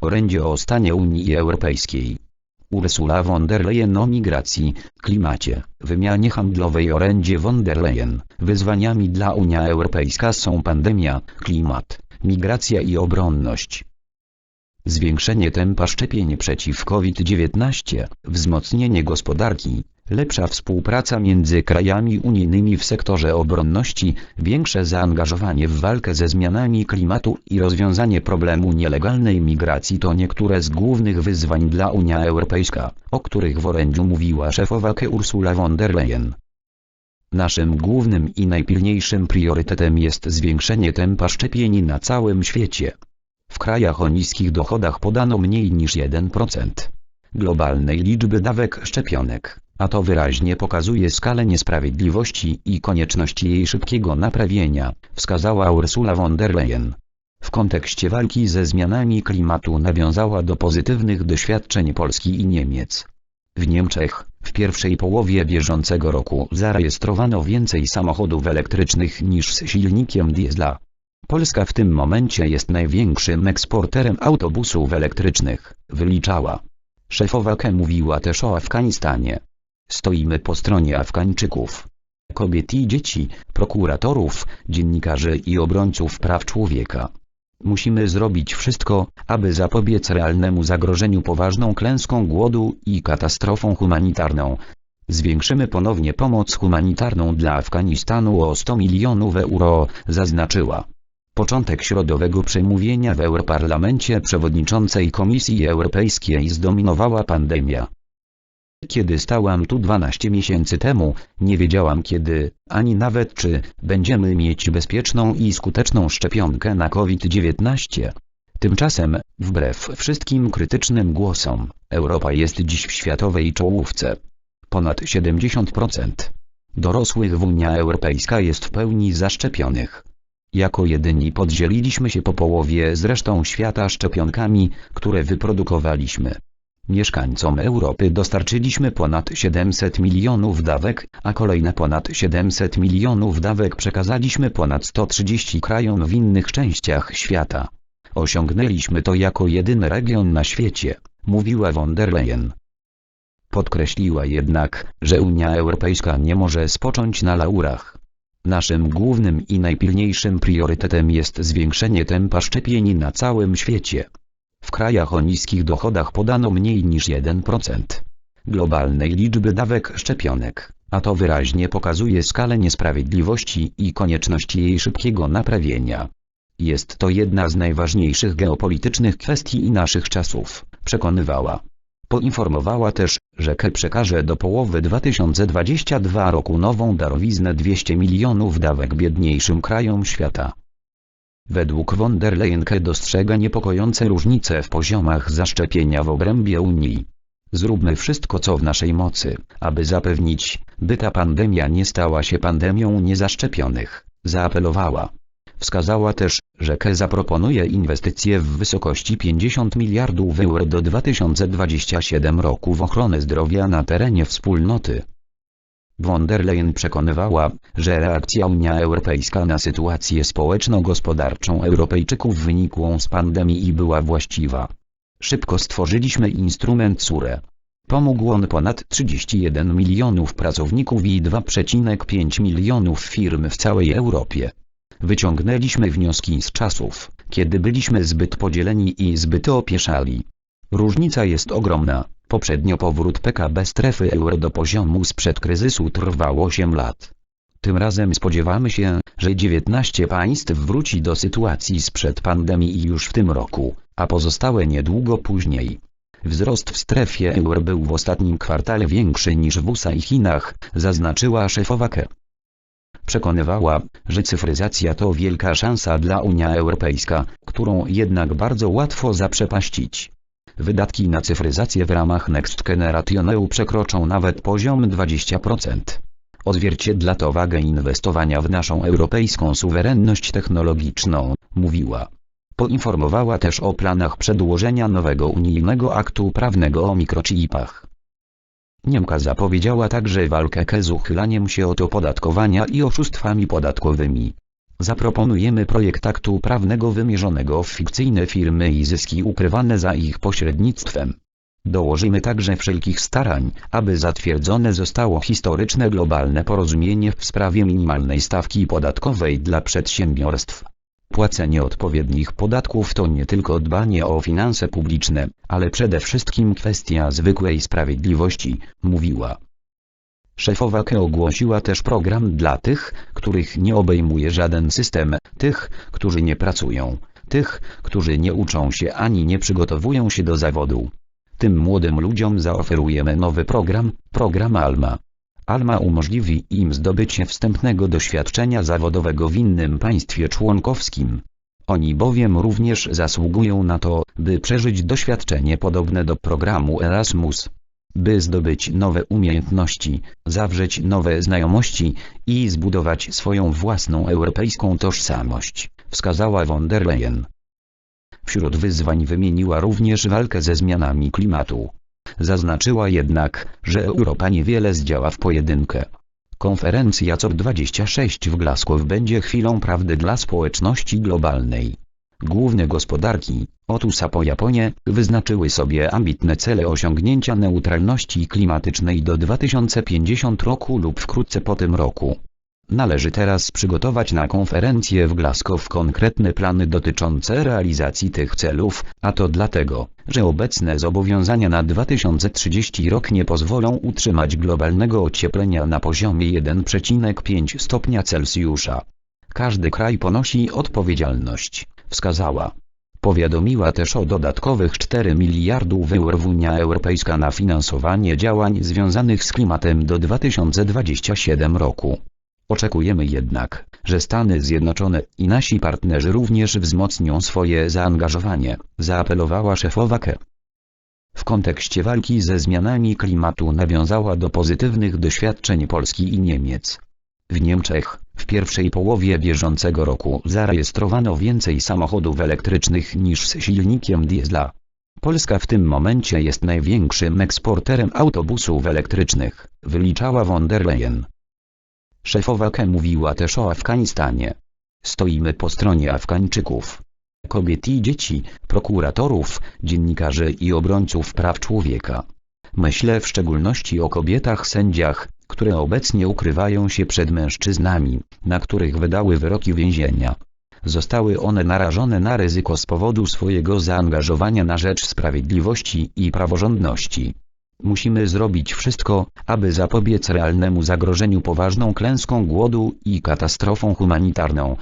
Orędzie o stanie Unii Europejskiej. Ursula von der Leyen o migracji, klimacie, wymianie handlowej orędzie von der Leyen. Wyzwaniami dla Unii Europejska są pandemia, klimat, migracja i obronność. Zwiększenie tempa szczepień przeciw COVID-19, wzmocnienie gospodarki, lepsza współpraca między krajami unijnymi w sektorze obronności, większe zaangażowanie w walkę ze zmianami klimatu i rozwiązanie problemu nielegalnej migracji to niektóre z głównych wyzwań dla Unii Europejska, o których w orędziu mówiła szefowa Ursula von der Leyen. Naszym głównym i najpilniejszym priorytetem jest zwiększenie tempa szczepień na całym świecie. W krajach o niskich dochodach podano mniej niż 1% globalnej liczby dawek szczepionek, a to wyraźnie pokazuje skalę niesprawiedliwości i konieczności jej szybkiego naprawienia, wskazała Ursula von der Leyen. W kontekście walki ze zmianami klimatu nawiązała do pozytywnych doświadczeń Polski i Niemiec. W Niemczech, w pierwszej połowie bieżącego roku zarejestrowano więcej samochodów elektrycznych niż z silnikiem diesla. Polska w tym momencie jest największym eksporterem autobusów elektrycznych, wyliczała. Szefowa KE mówiła też o Afganistanie. Stoimy po stronie Afgańczyków. Kobiet i dzieci, prokuratorów, dziennikarzy i obrońców praw człowieka. Musimy zrobić wszystko, aby zapobiec realnemu zagrożeniu poważną klęską głodu i katastrofą humanitarną. Zwiększymy ponownie pomoc humanitarną dla Afganistanu o 100 milionów euro, zaznaczyła. Początek środowego przemówienia w Europarlamencie przewodniczącej Komisji Europejskiej zdominowała pandemia. Kiedy stałam tu 12 miesięcy temu, nie wiedziałam kiedy, ani nawet czy, będziemy mieć bezpieczną i skuteczną szczepionkę na COVID-19. Tymczasem, wbrew wszystkim krytycznym głosom, Europa jest dziś w światowej czołówce. Ponad 70% dorosłych w Unii Europejska jest w pełni zaszczepionych. Jako jedyni podzieliliśmy się po połowie z resztą świata szczepionkami, które wyprodukowaliśmy. Mieszkańcom Europy dostarczyliśmy ponad 700 milionów dawek, a kolejne ponad 700 milionów dawek przekazaliśmy ponad 130 krajom w innych częściach świata. Osiągnęliśmy to jako jedyny region na świecie, mówiła von der Leyen. Podkreśliła jednak, że Unia Europejska nie może spocząć na laurach. Naszym głównym i najpilniejszym priorytetem jest zwiększenie tempa szczepień na całym świecie. W krajach o niskich dochodach podano mniej niż 1% globalnej liczby dawek szczepionek, a to wyraźnie pokazuje skalę niesprawiedliwości i konieczności jej szybkiego naprawienia. Jest to jedna z najważniejszych geopolitycznych kwestii naszych czasów, przekonywała. Poinformowała też, że KE przekaże do połowy 2022 roku nową darowiznę 200 milionów dawek biedniejszym krajom świata. Według von der Leyen dostrzega niepokojące różnice w poziomach zaszczepienia w obrębie Unii. Zróbmy wszystko co w naszej mocy, aby zapewnić, by ta pandemia nie stała się pandemią niezaszczepionych, zaapelowała. Wskazała też, że KE zaproponuje inwestycje w wysokości 50 miliardów euro do 2027 roku w ochronę zdrowia na terenie wspólnoty. Von der Leyen przekonywała, że reakcja Unia Europejska na sytuację społeczno-gospodarczą Europejczyków wynikłą z pandemii była właściwa. Szybko stworzyliśmy instrument SURE. Pomógł on ponad 31 milionów pracowników i 2,5 milionów firm w całej Europie. Wyciągnęliśmy wnioski z czasów, kiedy byliśmy zbyt podzieleni i zbyt opieszali. Różnica jest ogromna. Poprzednio powrót PKB strefy euro do poziomu sprzed kryzysu trwał 8 lat. Tym razem spodziewamy się, że 19 państw wróci do sytuacji sprzed pandemii już w tym roku, a pozostałe niedługo później. Wzrost w strefie euro był w ostatnim kwartale większy niż w USA i Chinach, zaznaczyła szefowa KE. Przekonywała, że cyfryzacja to wielka szansa dla Unii Europejska, którą jednak bardzo łatwo zaprzepaścić. Wydatki na cyfryzację w ramach Next Generation EU przekroczą nawet poziom 20%. Odzwierciedla to wagę inwestowania w naszą europejską suwerenność technologiczną, mówiła. Poinformowała też o planach przedłożenia nowego unijnego aktu prawnego o mikrochipach. Niemka zapowiedziała także walkę z uchylaniem się od opodatkowania i oszustwami podatkowymi. Zaproponujemy projekt aktu prawnego wymierzonego w fikcyjne firmy i zyski ukrywane za ich pośrednictwem. Dołożymy także wszelkich starań, aby zatwierdzone zostało historyczne globalne porozumienie w sprawie minimalnej stawki podatkowej dla przedsiębiorstw. Płacenie odpowiednich podatków to nie tylko dbanie o finanse publiczne, ale przede wszystkim kwestia zwykłej sprawiedliwości, mówiła. Szefowa KE ogłosiła też program dla tych, których nie obejmuje żaden system, tych, którzy nie pracują, tych, którzy nie uczą się ani nie przygotowują się do zawodu. Tym młodym ludziom zaoferujemy nowy program, program ALMA. ALMA umożliwi im zdobycie wstępnego doświadczenia zawodowego w innym państwie członkowskim. Oni bowiem również zasługują na to, by przeżyć doświadczenie podobne do programu Erasmus. By zdobyć nowe umiejętności, zawrzeć nowe znajomości i zbudować swoją własną europejską tożsamość, wskazała von der Leyen. Wśród wyzwań wymieniła również walkę ze zmianami klimatu. Zaznaczyła jednak, że Europa niewiele zdziała w pojedynkę. Konferencja COP26 w Glasgow będzie chwilą prawdy dla społeczności globalnej. Główne gospodarki, Otusa po Japonie, wyznaczyły sobie ambitne cele osiągnięcia neutralności klimatycznej do 2050 roku lub wkrótce po tym roku. Należy teraz przygotować na konferencję w Glasgow konkretne plany dotyczące realizacji tych celów, a to dlatego, że obecne zobowiązania na 2030 rok nie pozwolą utrzymać globalnego ocieplenia na poziomie 1,5 stopnia Celsjusza. Każdy kraj ponosi odpowiedzialność, wskazała. Powiadomiła też o dodatkowych 4 miliardów euro Unia Europejska na finansowanie działań związanych z klimatem do 2027 roku. Oczekujemy jednak, że Stany Zjednoczone i nasi partnerzy również wzmocnią swoje zaangażowanie, zaapelowała szefowa KE. W kontekście walki ze zmianami klimatu nawiązała do pozytywnych doświadczeń Polski i Niemiec. W Niemczech, w pierwszej połowie bieżącego roku zarejestrowano więcej samochodów elektrycznych niż z silnikiem diesla. Polska w tym momencie jest największym eksporterem autobusów elektrycznych, wyliczała von der Leyen. Szefowa KE mówiła też o Afganistanie. Stoimy po stronie Afgańczyków. Kobiet i dzieci, prokuratorów, dziennikarzy i obrońców praw człowieka. Myślę w szczególności o kobietach sędziach, które obecnie ukrywają się przed mężczyznami, na których wydały wyroki więzienia. Zostały one narażone na ryzyko z powodu swojego zaangażowania na rzecz sprawiedliwości i praworządności. Musimy zrobić wszystko, aby zapobiec realnemu zagrożeniu poważną klęską głodu i katastrofą humanitarną.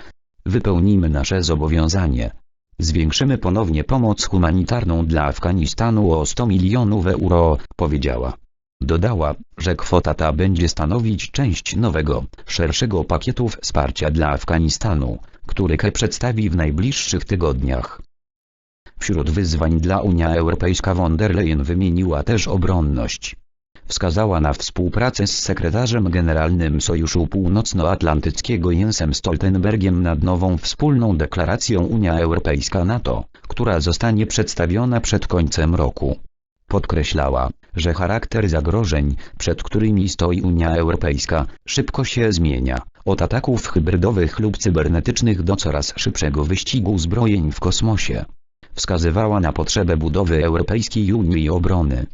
Wypełnimy nasze zobowiązanie. Zwiększymy ponownie pomoc humanitarną dla Afganistanu o 100 milionów euro, powiedziała. Dodała, że kwota ta będzie stanowić część nowego, szerszego pakietu wsparcia dla Afganistanu, który KE przedstawi w najbliższych tygodniach. Wśród wyzwań dla Unia Europejska von der Leyen wymieniła też obronność. Wskazała na współpracę z sekretarzem generalnym Sojuszu Północnoatlantyckiego Jensem Stoltenbergiem nad nową wspólną deklaracją Unia Europejska-NATO, która zostanie przedstawiona przed końcem roku. Podkreślała, że charakter zagrożeń, przed którymi stoi Unia Europejska, szybko się zmienia, od ataków hybrydowych lub cybernetycznych do coraz szybszego wyścigu zbrojeń w kosmosie wskazywała na potrzebę budowy Europejskiej Unii Obrony.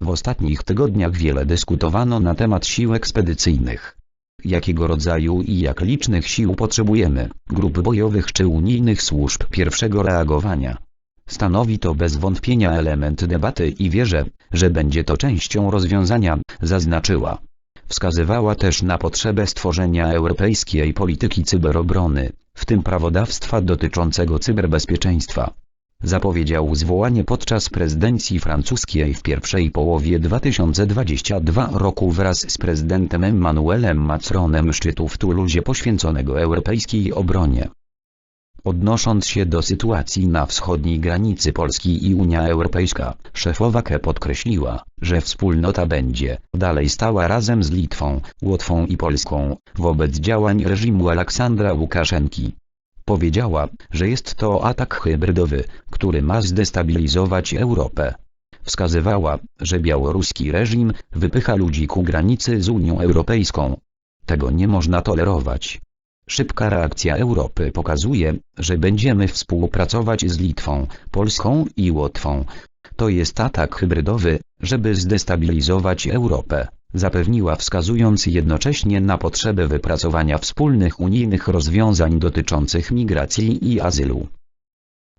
W ostatnich tygodniach wiele dyskutowano na temat sił ekspedycyjnych. Jakiego rodzaju i jak licznych sił potrzebujemy, grup bojowych czy unijnych służb pierwszego reagowania. Stanowi to bez wątpienia element debaty i wierzę, że będzie to częścią rozwiązania, zaznaczyła. Wskazywała też na potrzebę stworzenia europejskiej polityki cyberobrony, w tym prawodawstwa dotyczącego cyberbezpieczeństwa zapowiedział zwołanie podczas prezydencji francuskiej w pierwszej połowie 2022 roku wraz z prezydentem Emmanuelem Macronem szczytu w Toulouse poświęconego europejskiej obronie. Odnosząc się do sytuacji na wschodniej granicy Polski i Unia Europejska, szefowa KE podkreśliła, że wspólnota będzie dalej stała razem z Litwą, Łotwą i Polską, wobec działań reżimu Aleksandra Łukaszenki. Powiedziała, że jest to atak hybrydowy, który ma zdestabilizować Europę. Wskazywała, że białoruski reżim wypycha ludzi ku granicy z Unią Europejską. Tego nie można tolerować. Szybka reakcja Europy pokazuje, że będziemy współpracować z Litwą, Polską i Łotwą. To jest atak hybrydowy, żeby zdestabilizować Europę, zapewniła wskazując jednocześnie na potrzebę wypracowania wspólnych unijnych rozwiązań dotyczących migracji i azylu.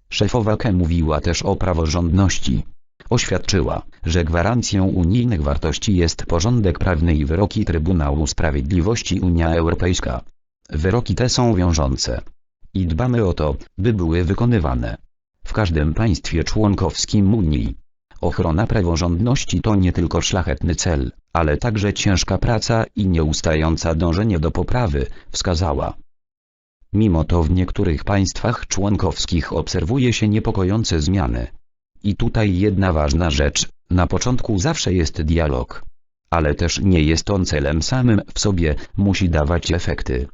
Szefowa K mówiła też o praworządności. Oświadczyła, że gwarancją unijnych wartości jest porządek prawny i wyroki Trybunału Sprawiedliwości Unia Europejska. Wyroki te są wiążące. I dbamy o to, by były wykonywane. W każdym państwie członkowskim Unii. Ochrona praworządności to nie tylko szlachetny cel, ale także ciężka praca i nieustająca dążenie do poprawy, wskazała. Mimo to w niektórych państwach członkowskich obserwuje się niepokojące zmiany. I tutaj jedna ważna rzecz, na początku zawsze jest dialog. Ale też nie jest on celem samym w sobie, musi dawać efekty.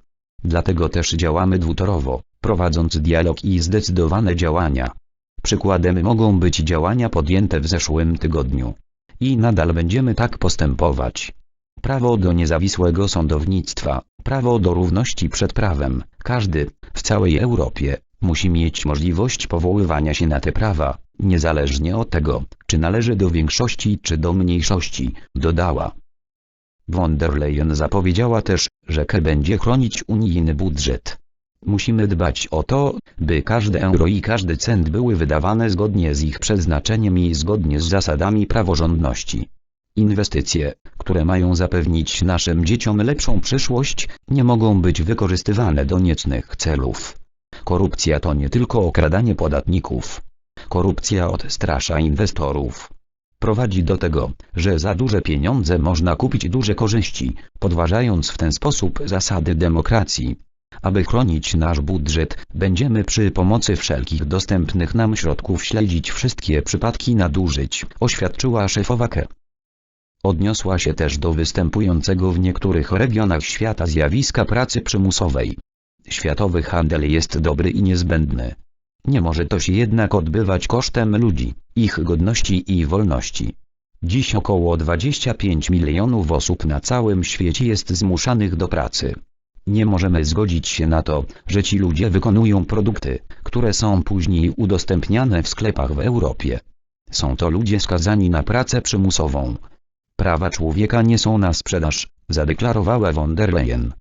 Dlatego też działamy dwutorowo, prowadząc dialog i zdecydowane działania. Przykładem mogą być działania podjęte w zeszłym tygodniu. I nadal będziemy tak postępować. Prawo do niezawisłego sądownictwa, prawo do równości przed prawem, każdy, w całej Europie, musi mieć możliwość powoływania się na te prawa, niezależnie od tego, czy należy do większości czy do mniejszości, dodała. Von der Leyen zapowiedziała też, K będzie chronić unijny budżet. Musimy dbać o to, by każde euro i każdy cent były wydawane zgodnie z ich przeznaczeniem i zgodnie z zasadami praworządności. Inwestycje, które mają zapewnić naszym dzieciom lepszą przyszłość, nie mogą być wykorzystywane do niecnych celów. Korupcja to nie tylko okradanie podatników. Korupcja odstrasza inwestorów. Prowadzi do tego, że za duże pieniądze można kupić duże korzyści, podważając w ten sposób zasady demokracji. Aby chronić nasz budżet, będziemy przy pomocy wszelkich dostępnych nam środków śledzić wszystkie przypadki nadużyć, oświadczyła szefowa KE. Odniosła się też do występującego w niektórych regionach świata zjawiska pracy przymusowej. Światowy handel jest dobry i niezbędny. Nie może to się jednak odbywać kosztem ludzi, ich godności i wolności. Dziś około 25 milionów osób na całym świecie jest zmuszanych do pracy. Nie możemy zgodzić się na to, że ci ludzie wykonują produkty, które są później udostępniane w sklepach w Europie. Są to ludzie skazani na pracę przymusową. Prawa człowieka nie są na sprzedaż, zadeklarowała von der Leyen.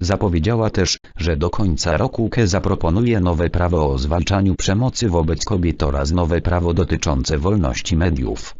Zapowiedziała też, że do końca roku KE zaproponuje nowe prawo o zwalczaniu przemocy wobec kobiet oraz nowe prawo dotyczące wolności mediów.